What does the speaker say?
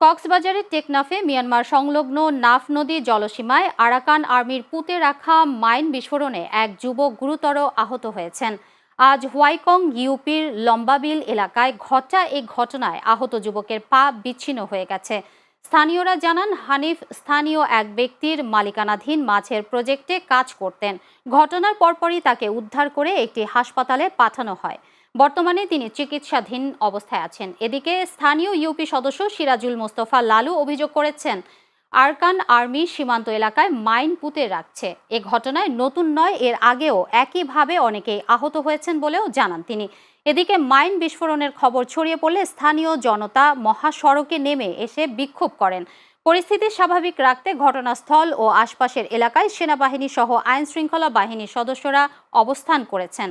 কক্সবাজারের টেকনাফে মিয়ানমার সংলগ্ন নাফ নদী জলসীমায় আরাকান আর্মির পুঁতে রাখা মাইন বিস্ফোরণে এক যুবক গুরুতর আহত হয়েছেন। আজ হোয়াইকং ইউপির লম্বাবিল এলাকায় ঘটা এই ঘটনায় আহত যুবকের পা বিচ্ছিন্ন হয়ে গেছে। স্থানীয়রা জানান, হানিফ স্থানীয় এক ব্যক্তির মালিকানাধীন মাছের প্রজেক্টে কাজ করতেন। ঘটনার পরপরই তাকে উদ্ধার করে একটি হাসপাতালে পাঠানো হয়। বর্তমানে তিনি চিকিৎসাধীন অবস্থায় আছেন। এদিকে স্থানীয় ইউপি সদস্য সিরাজুল মোস্তফা লালু অভিযোগ করেছেন, আরকান আর্মি সীমান্ত এলাকায় মাইন পুঁতে রাখছে। এ ঘটনায় নতুন নয়, এর আগেও একইভাবে অনেকেই আহত হয়েছেন বলেও জানান তিনি। এদিকে মাইন বিস্ফোরণের খবর ছড়িয়ে পড়লে স্থানীয় জনতা মহাসড়কে নেমে এসে বিক্ষোভ করেন। পরিস্থিতি স্বাভাবিক রাখতে ঘটনাস্থল ও আশপাশের এলাকায় সেনাবাহিনী সহ আইন শৃঙ্খলা বাহিনীর সদস্যরা অবস্থান করেছেন।